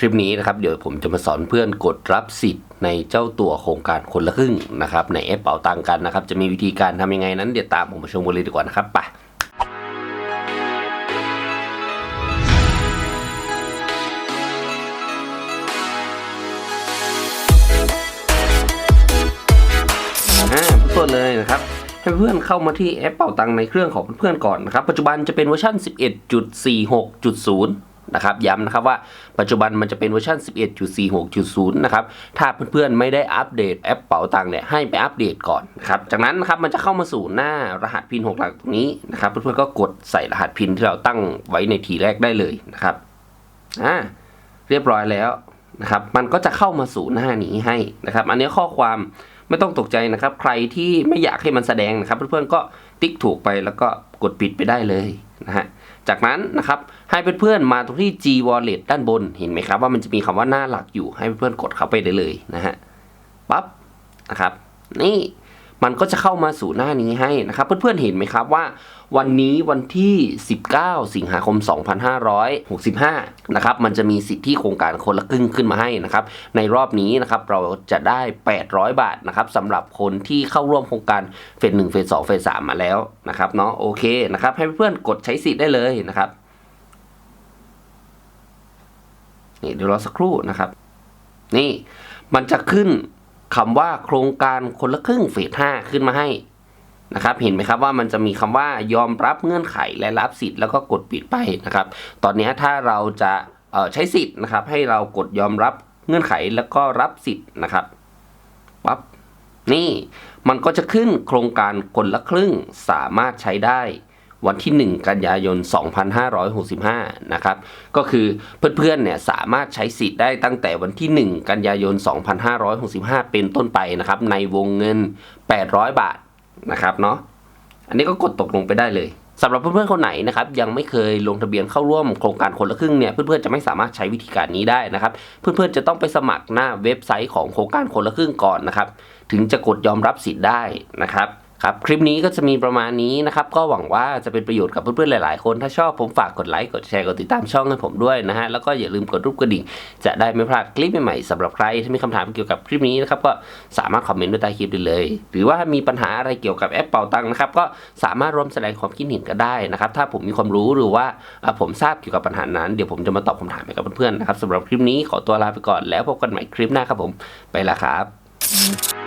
คลิปนี้นะครับเดี๋ยวผมจะมาสอนเพื่อนกดรับสิทธิ์ในเจ้าตัวโครงการคนละครึ่งนะครับในแอปเป๋าตังกันนะครับ จะมีวิธีการทำยังไงนั้นเดี๋ยวตามผมมาชมกันเลยดีกว่านะครับไปอ่าต้นเลยนะครับให้เพื่อนเข้ามาที่แอปเป่าตังในเครื่องของเพื่อนก่อนนะครับ ปัจจุบันจะเป็นเวอร์ชัน11.46.0 นะครับย้ำนะครับว่าปัจจุบันมันจะเป็นเวอร์ชัน11.46.0 นะครับ ถ้าเพื่อนๆไม่ได้อัปเดตแอปเป๋าตังเนี่ยให้ไปอัปเดตก่อนนะครับจากนั้นนะครับมันจะเข้ามาสู่หน้ารหัสพิน 6 หลักตรงนี้นะครับเพื่อนๆก็กดใส่รหัสพินที่เราตั้งไว้ในทีแรกได้เลยนะครับอ่าเรียบร้อยแล้วนะครับมันก็จะเข้ามาสู่หน้านี้ให้นะครับ อันนี้ข้อความไม่ต้องตกใจนะครับ ใครที่ไม่อยากให้มันแสดงนะครับ เพื่อนๆก็ติ๊กถูกไปแล้วก็กดปิดไปได้เลยนะฮะ จากนั้นนะครับให้เพื่อนๆมาตรงที่ G Wallet ด้านบนเห็นไหมครับว่ามันจะมีคำว่าหน้าหลักอยู่ให้เพื่อนๆกดเข้าไปได้เลยนะฮะปั๊บนะครับนี่ มันก็จะเข้ามาสู่หน้านี้ให้นะครับ เพื่อนๆเห็นไหมครับว่า วันนี้วันที่ 19 สิงหาคม 2565 นะครับ มันจะมีสิทธิโครงการคนละครึ่งขึ้นมาให้นะครับ ในรอบนี้นะครับเราจะได้ 800 บาทนะครับสำหรับคนที่เข้าร่วมโครงการเฟส1เฟส2เฟส3มาแล้วนะครับเนาะโอเคนะครับ ให้เพื่อนๆกดใช้สิทธิ์ได้เลยนะครับนี่เดี๋ยวรอสักครู่นะครับ นี่มันจะขึ้น คำว่าโครงการคนละครึ่งเฟส5ขึ้นมาให้นะครับเห็นไหมครับว่ามันจะมีคำว่ายอมรับเงื่อนไขและรับสิทธิ์แล้วก็กดปิดไปนะครับ ตอนนี้ถ้าเราจะใช้สิทธิ์นะครับ ให้เรากดยอมรับเงื่อนไขแล้วก็รับสิทธิ์นะครับปั๊บนี่มันก็จะขึ้นโครงการคนละครึ่งสามารถใช้ได้ วันที่ 1 กันยายน 2565 นะครับ ก็คือเพื่อนๆ เนี่ยสามารถใช้สิทธิ์ได้ตั้งแต่วันที่ 1 กันยายน 2565 เป็นต้นไปนะครับ ในวงเงิน 800 บาทนะครับเนาะ อันนี้ก็กดตกลงไปได้เลยสำหรับเพื่อนๆ คนไหนนะครับยังไม่เคยลงทะเบียนเข้าร่วมโครงการคนละครึ่งเนี่ยเพื่อนๆ จะไม่สามารถใช้วิธีการนี้ได้นะครับ เพื่อนๆ จะต้องไปสมัครหน้าเว็บไซต์ของโครงการคนละครึ่งก่อนนะครับ ถึงจะกดยอมรับสิทธิ์ได้นะครับ ครับคลิปนี้ก็จะมีประมาณนี้นะครับ ก็หวังว่าจะเป็นประโยชน์กับเพื่อนๆหลาย ๆ คน ถ้าชอบผมฝากกดไลค์กดแชร์กดติดตามช่องให้ผมด้วยนะฮะแล้วก็อย่าลืมกดรูปกระดิ่งจะได้ไม่พลาดคลิปใหม่ๆสำหรับใครที่มีคำถามเกี่ยวกับคลิปนี้นะครับก็สามารถคอมเมนต์ไว้ใต้คลิปได้เลย หรือว่ามีปัญหาอะไรเกี่ยวกับแอปเป่าตังค์นะครับก็สามารถร่วมแสดงความคิดเห็นก็ได้นะครับถ้าผมมีความรู้หรือว่าผมทราบเกี่ยวกับปัญหานั้นเดี๋ยวผมจะมาตอบคำถามให้กับเพื่อนๆนะครับสำหรับคลิปนี้ขอตัวลาไปก่อนแล้วพบกันใหม่คลิปหน้าครับผมไปละครับ